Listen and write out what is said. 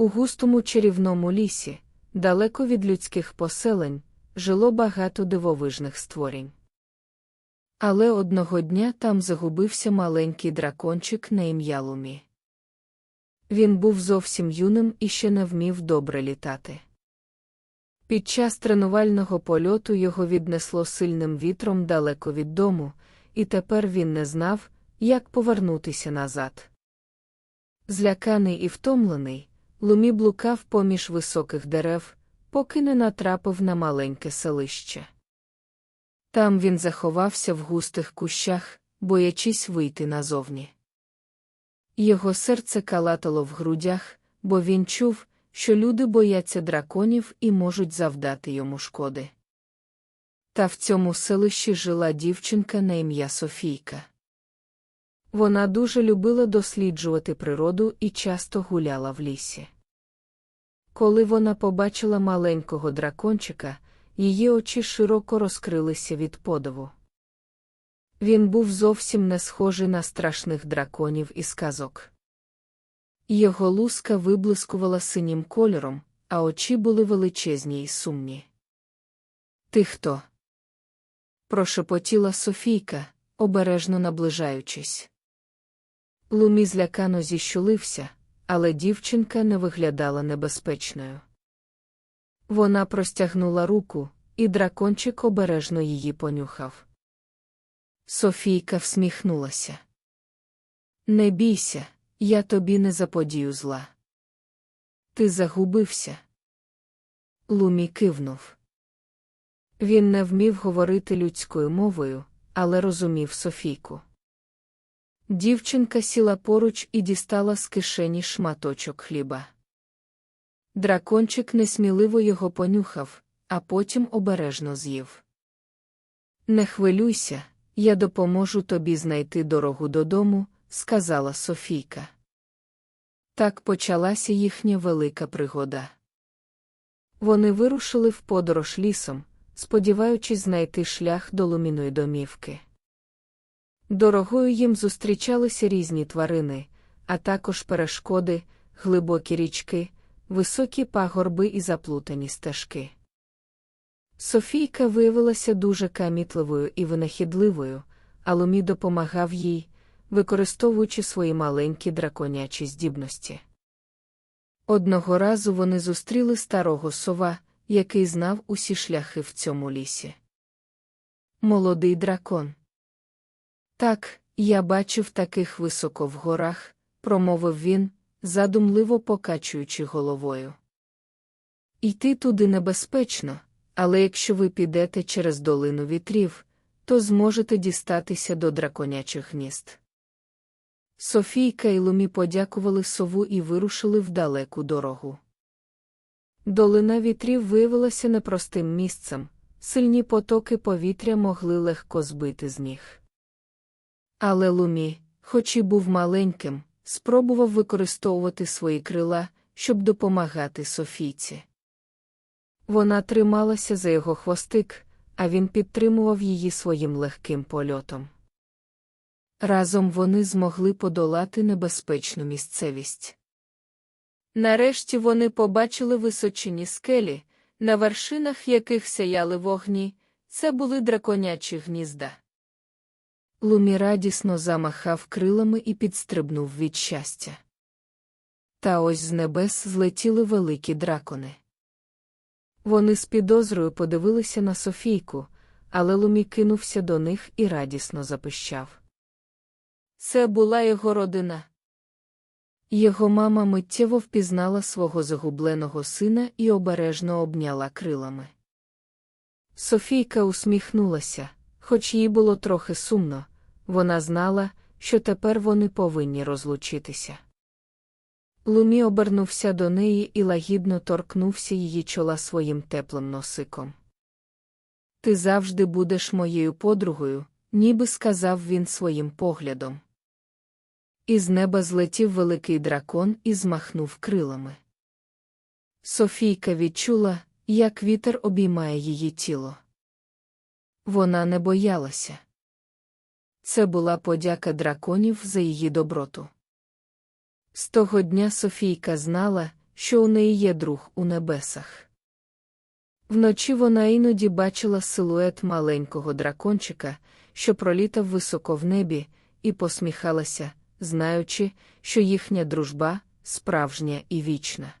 У густому чарівному лісі, далеко від людських поселень, жило багато дивовижних створінь. Але одного дня там загубився маленький дракончик на ім'я Лумі. Він був зовсім юним і ще не вмів добре літати. Під час тренувального польоту його віднесло сильним вітром далеко від дому, і тепер він не знав, як повернутися назад. Зляканий і втомлений, Лумі блукав поміж високих дерев, поки не натрапив на маленьке селище. Там він заховався в густих кущах, боячись вийти назовні. Його серце калатало в грудях, бо він чув, що люди бояться драконів і можуть завдати йому шкоди. Та в цьому селищі жила дівчинка на ім'я Софійка. Вона дуже любила досліджувати природу і часто гуляла в лісі. Коли вона побачила маленького дракончика, її очі широко розкрилися від подиву. Він був зовсім не схожий на страшних драконів із казок. Його луска виблискувала синім кольором, а очі були величезні й сумні. Ти хто? прошепотіла Софійка, обережно наближаючись. Лумі злякано зіщулився, але дівчинка не виглядала небезпечною. Вона простягнула руку, і дракончик обережно її понюхав. Софійка всміхнулася. Не бійся, я тобі не заподію зла. Ти загубився. Лумі кивнув. Він не вмів говорити людською мовою, але розумів Софійку. Дівчинка сіла поруч і дістала з кишені шматочок хліба. Дракончик несміливо його понюхав, а потім обережно з'їв. Не хвилюйся, я допоможу тобі знайти дорогу додому, сказала Софійка. Так почалася їхня велика пригода. Вони вирушили в подорож лісом, сподіваючись знайти шлях до луміної домівки. Дорогою їм зустрічалися різні тварини, а також перешкоди, глибокі річки, високі пагорби і заплутані стежки. Софійка виявилася дуже камітливою і винахідливою, а Лумі допомагав їй, використовуючи свої маленькі драконячі здібності. Одного разу вони зустріли старого сова, який знав усі шляхи в цьому лісі. Молодий дракон. Так, я бачив таких високо в горах, промовив він, задумливо покачуючи головою. Йти туди небезпечно, але якщо ви підете через долину вітрів, то зможете дістатися до драконячих гнізд. Софійка і Лумі подякували сову і вирушили в далеку дорогу. Долина вітрів виявилася непростим місцем, сильні потоки повітря могли легко збити з ніг. Але Лумі, хоч і був маленьким, спробував використовувати свої крила, щоб допомагати Софійці. Вона трималася за його хвостик, а він підтримував її своїм легким польотом. Разом вони змогли подолати небезпечну місцевість. Нарешті вони побачили височині скелі, на вершинах яких сяяли вогні, це були драконячі гнізда. Лумі радісно замахав крилами і підстрибнув від щастя. Та ось з небес злетіли великі дракони. Вони з підозрою подивилися на Софійку, але Лумі кинувся до них і радісно запищав. Це була його родина. Його мама миттєво впізнала свого загубленого сина і обережно обняла крилами. Софійка усміхнулася, хоч їй було трохи сумно, вона знала, що тепер вони повинні розлучитися. Лумі обернувся до неї і лагідно торкнувся її чола своїм теплим носиком. Ти завжди будеш моєю подругою, ніби сказав він своїм поглядом. Із неба злетів великий дракон і змахнув крилами. Софійка відчула, як вітер обіймає її тіло. Вона не боялася. Це була подяка драконів за її доброту. З того дня Софійка знала, що у неї є друг у небесах. Вночі вона іноді бачила силует маленького дракончика, що пролітав високо в небі, і посміхалася, знаючи, що їхня дружба справжня і вічна.